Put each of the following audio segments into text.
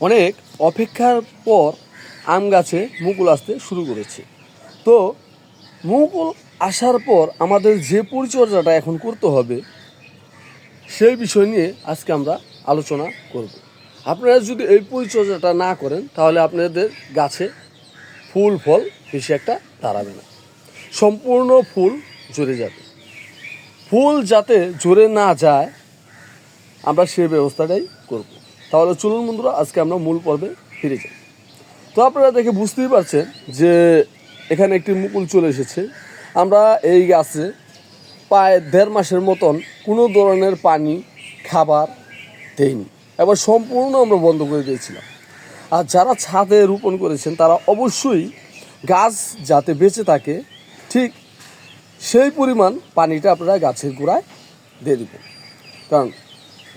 অনেক অপেক্ষার পর আম গাছে মুকুল আসতে শুরু করেছে। তো মুকুল আসার পর আমাদের যে পরিচর্যাটা এখন করতে হবে, সেই বিষয় নিয়ে আজকে আমরা আলোচনা করব। আপনারা যদি এই পরিচর্যাটা না করেন, তাহলে আপনাদের গাছে ফুল, ফল বেশি একটা দাঁড়াবে না। সম্পূর্ণ ফুল ঝরে যাবে। ফুল যাতে ঝরে না যায়, আমরা সেই ব্যবস্থাটাই করব। তাহলে চলুন বন্ধুরা, আজকে আমরা মূল পর্বে ফিরে যাই। তো আপনারা দেখে বুঝতেই পারছেন যে এখানে একটি মুকুল চলে এসেছে। আমরা এই গাছে প্রায় দেড় মাসের মতন কোনো ধরনের পানি, খাবার দেইনি। এবার সম্পূর্ণ আমরা বন্ধ করে দিয়েছিলাম। আর যারা ছাদে রোপণ করেছেন, তারা অবশ্যই গাছ যাতে বেঁচে থাকে, ঠিক সেই পরিমাণ পানিটা আপনারা গাছের গোড়ায় দিয়ে দেবেন। কারণ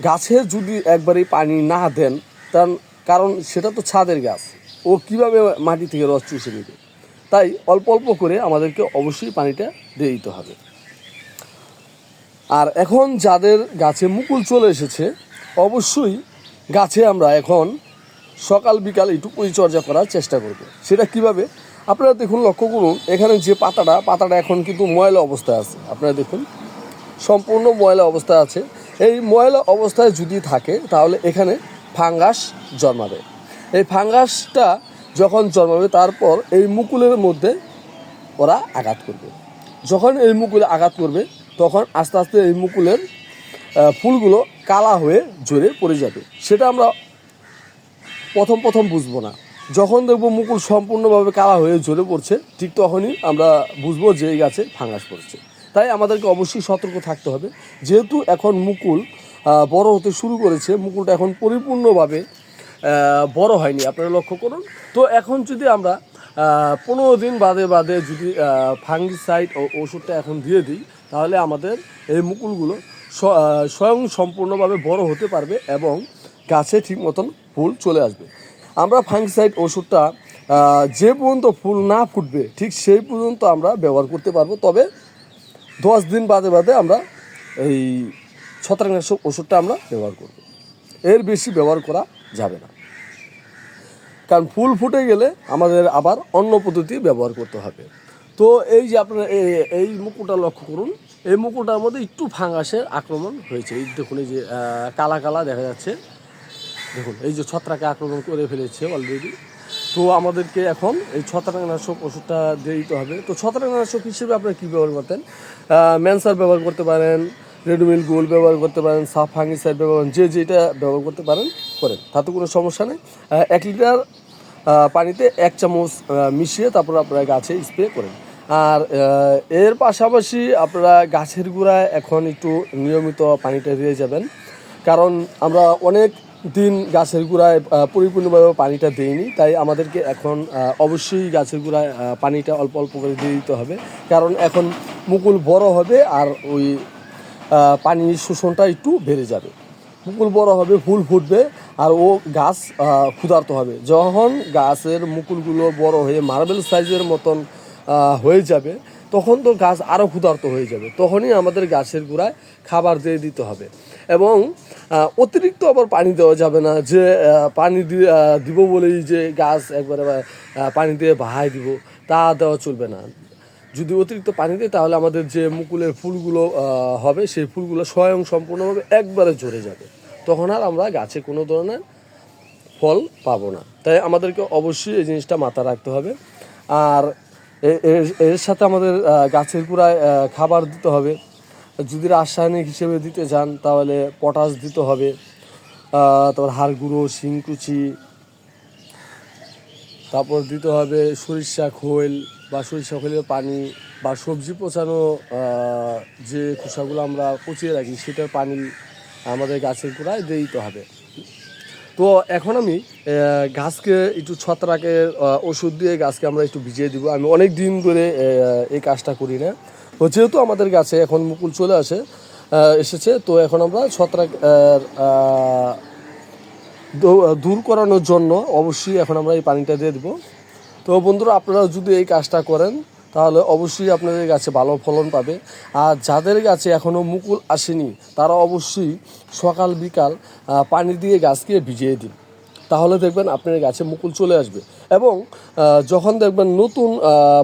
গাছে যদি একবারই পানি না দেন, তার কারণ সেটা তো ছাদের গাছ। ও কীভাবে মাটি থেকে রস চুষে নেবে? তাই অল্প অল্প করে আমাদেরকে অবশ্যই পানিটা দিয়ে দিতে হবে। আর এখন যাদের গাছে মুকুল চলে এসেছে, অবশ্যই গাছে আমরা এখন সকাল, বিকাল একটু পরিচর্যা করার চেষ্টা করব। সেটা কীভাবে? আপনারা দেখুন, লক্ষ্য করুন, এখানে যে পাতাটা পাতাটা এখন কিন্তু ময়লা অবস্থায় আছে। আপনারা দেখুন, সম্পূর্ণ ময়লা অবস্থায় আছে। এই ময়লা অবস্থায় যদি থাকে, তাহলে এখানে ফাঙ্গাস জন্মাবে। এই ফাঙ্গাসটা যখন জন্মাবে, তারপর এই মুকুলের মধ্যে ওরা আঘাত করবে। যখন এই মুকুলে আঘাত করবে, তখন আস্তে আস্তে এই মুকুলের ফুলগুলো কালা হয়ে ঝরে পড়ে যাবে। সেটা আমরা প্রথম প্রথম বুঝব না। যখন দেখব মুকুল সম্পূর্ণভাবে কালা হয়ে ঝরে পড়ছে, ঠিক তখনই আমরা বুঝব যে এই গাছে ফাঙ্গাস পড়ছে। তাই আমাদেরকে অবশ্যই সতর্ক থাকতে হবে। যেহেতু এখন মুকুল বড় হতে শুরু করেছে, মুকুলটা এখন পরিপূর্ণভাবে বড় হয়নি। আপনারা লক্ষ্য করুন। তো এখন যদি আমরা পনেরো দিন বাদে বাদে যদি ফাঙ্গিসাইড ও ওষুধটা এখন দিয়ে দিই, তাহলে আমাদের এই মুকুলগুলো স্বয়ং সম্পূর্ণভাবে বড় হতে পারবে এবং গাছে ঠিক মতন ফুল চলে আসবে। আমরা ফাঙ্গিসাইড ওষুধটা যে পর্যন্ত ফুল না ফুটবে, ঠিক সেই পর্যন্ত আমরা ব্যবহার করতে পারব। তবে দশ দিন বাদে বাদে আমরা এই ছত্রাকনাশক ওষুধটা আমরা ব্যবহার করব। এর বেশি ব্যবহার করা যাবে না। কারণ ফুল ফুটে গেলে আমাদের আবার অন্য পদ্ধতি ব্যবহার করতে হবে। তো এই যে আপনারা এই- মুকুটা লক্ষ্য করুন। এই মুকুটার মধ্যে একটু ফাঙ্গাসের আক্রমণ হয়েছে। এই দেখুন, এই যে কালা কালা দেখা যাচ্ছে। দেখুন, এই যে ছত্রাকে আক্রমণ করে ফেলেছে অলরেডি তো আমাদেরকে এখন এই ছত্রাকনাশক ওষুধটা দিয়ে দিতে হবে। তো ছত্রাকনাশক হিসেবে আপনারা কী ব্যবহার করতেন? ম্যানসার ব্যবহার করতে পারেন, রেডমিল গোল ব্যবহার করতে পারেন সাফ ফাঙ্গিসাইড ব্যবহার করেন যে যেটা ব্যবহার করতে পারেন, করেন। তাতে কোনো সমস্যা নেই। এক লিটার পানিতে এক চামচ মিশিয়ে তারপর আপনারা গাছে স্প্রে করেন। আর এর পাশাপাশি আপনারা গাছের গোড়ায় এখন একটু নিয়মিত পানিটা দিয়ে যাবেন। কারণ আমরা অনেক দিন গাছের গোড়ায় পরিপূর্ণভাবে পানিটা দেইনি তাই আমাদেরকে এখন অবশ্যই গাছের গোড়ায় পানিটা অল্প অল্প করে দিয়ে দিতে হবে। কারণ এখন মুকুল বড় হবে আর ওই পানির শোষণটা একটু বেড়ে যাবে। মুকুল বড় হবে, ফুল ফুটবে আর ও গাছ ক্ষুধার্ত হবে। যখন গাছের মুকুলগুলো বড় হয়ে মার্বেল সাইজের মতন হয়ে যাবে, তখন তো গাছ আরও ক্ষুধার্ত হয়ে যাবে। তখনই আমাদের গাছের গোড়ায় খাবার দিয়ে দিতে হবে। এবং অতিরিক্ত আবার পানি দেওয়া যাবে না যে পানি দিব বলেই যে গাছ একবারে পানি দিয়ে বাহাই দিব, তা দেওয়া চলবে না। যদি অতিরিক্ত পানি দিই তাহলে আমাদের যে মুকুলের ফুলগুলো হবে, সেই ফুলগুলো স্বয়ং সম্পূর্ণভাবে একবারে ঝরে যাবে। তখন আর আমরা গাছে কোনো ধরনের ফল পাবো না। তাই আমাদেরকে অবশ্যই এই জিনিসটা মাথা রাখতে হবে। আর এর সাথে আমাদের গাছের পুরায় খাবার দিতে হবে। যদি রাসায়নিক হিসেবে দিতে চান, তাহলে পটাশ দিতে হবে। তারপর হাড় গুঁড়ো শিংকুচি তারপর দিতে হবে সরিষা খোল বা সরিষা খোলের পানি বা সবজি পচানো যে খোসাগুলো আমরা পচিয়ে রাখি, সেটার পানি আমাদের গাছের গোড়ায় দিতে হবে। তো এখন আমি গাছকে একটু ছত্রাকের আহ, ওষুধ দিয়ে গাছকে আমরা একটু ভিজিয়ে দিব। আমি অনেক দিন ধরে এই কাজটা করি না। তো যেহেতু আমাদের গাছে এখন মুকুল চলে আসে এসেছে তো এখন আমরা ছত্রাক দূর করানোর জন্য অবশ্যই এখন আমরা এই পানিটা দিয়ে দেবো। তো বন্ধুরা আপনারা যদি এই কাজটা করেন তাহলে অবশ্যই আপনাদের গাছে ভালো ফলন পাবে। আর যাদের গাছে এখনও মুকুল আসেনি, তারা অবশ্যই সকাল, বিকাল পানি দিয়ে গাছকে ভিজিয়ে দিন। তাহলে দেখবেন আপনার গাছে মুকুল চলে আসবে। এবং যখন দেখবেন নতুন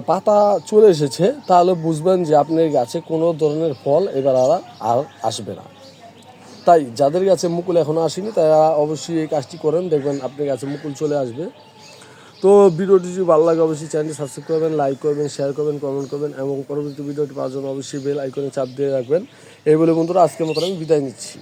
পাতা চলে এসেছে, তাহলে বুঝবেন যে আপনার গাছে কোনো ধরনের ফল এবার আর আর আসবে না। তাই যাদের গাছে মুকুল এখনও আসেনি, তারা অবশ্যই এই কাজটি করেন। দেখবেন আপনার গাছে মুকুল চলে আসবে। তো ভিডিওটি যদি ভালো লাগে, অবশ্যই চ্যানেলটি সাবস্ক্রাইব করবেন লাইক করবেন শেয়ার করবেন কমেন্ট করবেন এবং পরবর্তী ভিডিওটি পাওয়ার জন্য অবশ্যই বেল আইকনে চাপ দিয়ে রাখবেন। এই বলে বন্ধুরা আজকে মতো আমি বিদায় নিচ্ছি।